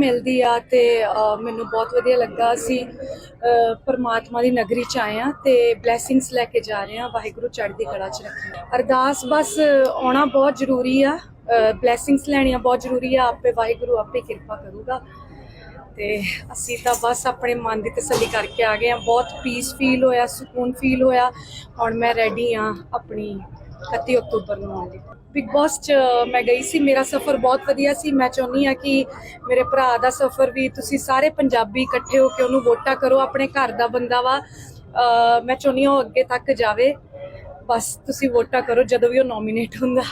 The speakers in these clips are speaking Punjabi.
ਮਿਲਦੀ ਆ ਤੇ ਮੈਨੂੰ ਬਹੁਤ ਵਧੀਆ ਲੱਗਾ। ਅਸੀਂ ਪਰਮਾਤਮਾ ਦੀ ਨਗਰੀ ਚ ਆਏ ਆ ਤੇ ਬਲੇਸਿੰਗਸ ਲੈ ਕੇ ਜਾ ਰਹੇ ਆ ਵਾਹਿਗੁਰੂ ਚੜ੍ਹਦੀ ਕਲਾ ਚ ਰੱਖੇ ਅਰਦਾਸ ਬਸ ਆਉਣਾ ਬਹੁਤ ਜ਼ਰੂਰੀ ਆ ਬਲੇਸਿੰਗਸ ਲੈਣੀਆਂ ਬਹੁਤ ਜ਼ਰੂਰੀ ਆ, ਆਪੇ ਵਾਹਿਗੁਰੂ ਆਪੇ ਕਿਰਪਾ ਕਰੂਗਾ। ਤੇ ਅਸੀਂ ਤਾਂ ਬਸ ਆਪਣੇ ਮਨ ਦੀ ਤਸੱਲੀ ਕਰਕੇ ਆ ਗਏ ਆ ਬਹੁਤ ਪੀਸ ਫੀਲ ਹੋਇਆ, ਸਕੂਨ ਫੀਲ ਹੋਇਆ। ਹੁਣ ਮੈਂ ਰੈਡੀ ਆ ਆਪਣੀ 31 ਅਕਤੂਬਰ ਨੂੰ ਆਉਣ ਬਿਗ ਬਾਸ ਚ ਮੈਂ ਗਈ ਸੀ। ਮੇਰਾ ਸਫ਼ਰ ਬਹੁਤ ਵਧੀਆ ਸੀ। ਮੈਂ ਚਾਹੁੰਦੀ ਆ ਕਿ ਮੇਰੇ ਭਰਾ ਦਾ ਸਫ਼ਰ ਵੀ ਤੁਸੀਂ ਸਾਰੇ ਪੰਜਾਬੀ ਇਕੱਠੇ ਹੋ ਕੇ ਉਹਨੂੰ ਵੋਟਾਂ ਕਰੋ, ਆਪਣੇ ਘਰ ਦਾ ਬੰਦਾ ਵਾ। ਮੈਂ ਚਾਹੁੰਦੀ ਹਾਂ ਉਹ ਅੱਗੇ ਤੱਕ ਜਾਵੇ। ਬਸ ਤੁਸੀਂ ਵੋਟਾਂ ਕਰੋ ਜਦੋਂ ਵੀ ਉਹ ਨੋਮੀਨੇਟ ਹੁੰਦਾ।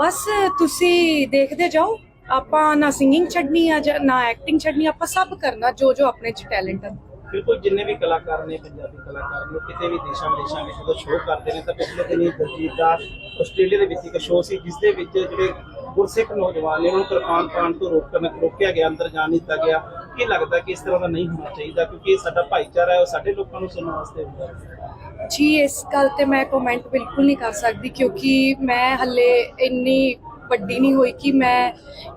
ਬਸ ਤੁਸੀਂ ਦੇਖਦੇ ਜਾਓ। ਆਪਾਂ ਨਾ ਸਿੰਗਿੰਗ ਛੱਡਣੀ ਆ ਜਾਂ ਨਾ ਐਕਟਿੰਗ ਛੱਡਣੀ, ਆਪਾਂ ਸਭ ਕਰਨਾ ਜੋ ਜੋ ਆਪਣੇ ਚ ਟੈਲੈਂਟ ਆ। ਬਿਲਕੁਲ ਜਿੰਨੇ ਵੀ ਕਲਾਕਾਰ ਨੇ, ਪੰਜਾਬੀ ਕਲਾਕਾਰ ਨੇ ਕਿਤੇ ਵੀ ਦੇਸ਼ਾਂ ਵਿਦੇਸ਼ਾਂ ਵਿੱਚ ਜਦੋਂ ਸ਼ੋਅ ਕਰਦੇ ਨੇ, ਤਾਂ ਪਿਛਲੇ ਦਿਨੀ ਦਲਜੀਤ ਦਾ ਆਸਟ੍ਰੇਲੀਆ ਦੇ ਵਿੱਚ ਇੱਕ ਸ਼ੋਅ ਸੀ ਜਿਸ ਦੇ ਵਿੱਚ ਜਿਹੜੇ ਗੁਰਸਿੱਖ ਨੌਜਵਾਨ ਨੇ, ਉਹਨਾਂ ਨੂੰ ਕਿਰਪਾਨ ਪਾਉਣ ਤੋਂ ਰੋਕਣ, ਰੋਕਿਆ ਗਿਆ, ਅੰਦਰ ਜਾਣ ਨਹੀਂ ਦਿੱਤਾ ਗਿਆ। ਕੀ ਲੱਗਦਾ ਕਿ ਇਸ ਤਰ੍ਹਾਂ ਦਾ ਨਹੀਂ ਹੋਣਾ ਚਾਹੀਦਾ, ਕਿਉਂਕਿ ਇਹ ਸਾਡਾ ਭਾਈਚਾਰਾ ਹੈ, ਉਹ ਸਾਡੇ ਲੋਕਾਂ ਨੂੰ ਸੁਣਨ ਵਾਸਤੇ ਹੁੰਦਾ ਜੀ, ਇਸ ਗੱਲ ਤੇ ਮੈਂ ਕਮੈਂਟ ਬਿਲਕੁਲ ਨਹੀਂ ਕਰ ਸਕਦੀ, ਕਿਉਂਕਿ ਮੈਂ ਹੱਲੇ ਇੰਨੀ ਵੱਡੀ ਨਹੀਂ ਹੋਈ ਕਿ ਮੈਂ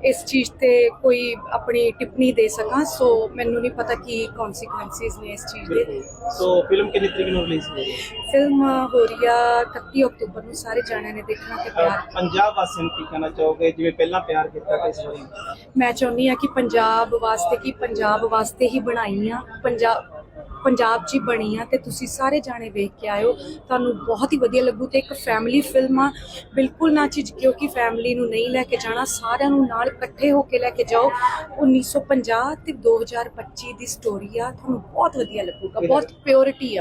ਇਸ ਚੀਜ਼ ਤੇ ਕੋਈ ਆਪਣੀ ਟਿੱਪਣੀ ਦੇ ਸਕਾਂ। ਸੋ ਮੈਨੂੰ ਨਹੀਂ ਪਤਾ ਕੀ ਕਨਸੀਕੁਐਂਸਿਸ ਨੇ ਇਸ ਚੀਜ਼ ਦੇ। ਸੋ ਫਿਲਮ ਕਿੰਨੀ ਤਰੀਕ ਨੂੰ ਰਿਲੀਜ਼ ਹੋਏਗੀ ਫਿਲਮ ਹੋ ਰਹੀ ਆ 31 ਅਕਤੂਬਰ ਨੂੰ ਸਾਰੇ ਜਾਣਿਆਂ ਨੇ ਦੇਖਣਾ ਤੇ ਪਿਆਰ। ਪੰਜਾਬ ਵਾਸੀਆਂ ਨੂੰ ਕੀ ਕਹਿਣਾ ਚਾਹੋਗੇ? ਜਿਵੇਂ ਪਹਿਲਾਂ ਪਿਆਰ ਕੀਤਾ ਇਸ ਵਾਰੀ? ਮੈਂ ਚਾਹੁੰਦੀ ਆ ਕਿ ਪੰਜਾਬ ਵਾਸਤੇ ਕੀ ਪੰਜਾਬ ਵਾਸਤੇ ਹੀ ਬਣਾਈ ਆ। ਪੰਜਾਬ ਪੰਜਾਬ 'ਚ ਹੀ ਬਣੀ ਆ ਤੇ ਤੁਸੀਂ ਸਾਰੇ ਜਾਣੇ ਵੇਖ ਕੇ ਆਇਓ ਤੁਹਾਨੂੰ ਬਹੁਤ ਹੀ ਵਧੀਆ ਲੱਗੂ ਤੇ ਇੱਕ ਫੈਮਿਲੀ ਫਿਲਮ ਆ। ਬਿਲਕੁਲ ਨਾ ਝਿਜਕਿਓ ਕਿ ਫੈਮਿਲੀ ਨੂੰ ਨਹੀਂ ਲੈ ਕੇ ਜਾਣਾ ਸਾਰਿਆਂ ਨੂੰ ਨਾਲ ਇਕੱਠੇ ਹੋ ਕੇ ਲੈ ਕੇ ਜਾਓ। 1950 ਤੇ 2025 ਦੀ ਸਟੋਰੀ ਆ ਤੁਹਾਨੂੰ ਬਹੁਤ ਵਧੀਆ ਲੱਗੂਗਾ ਬਹੁਤ ਪਿਓਰਿਟੀ ਆ।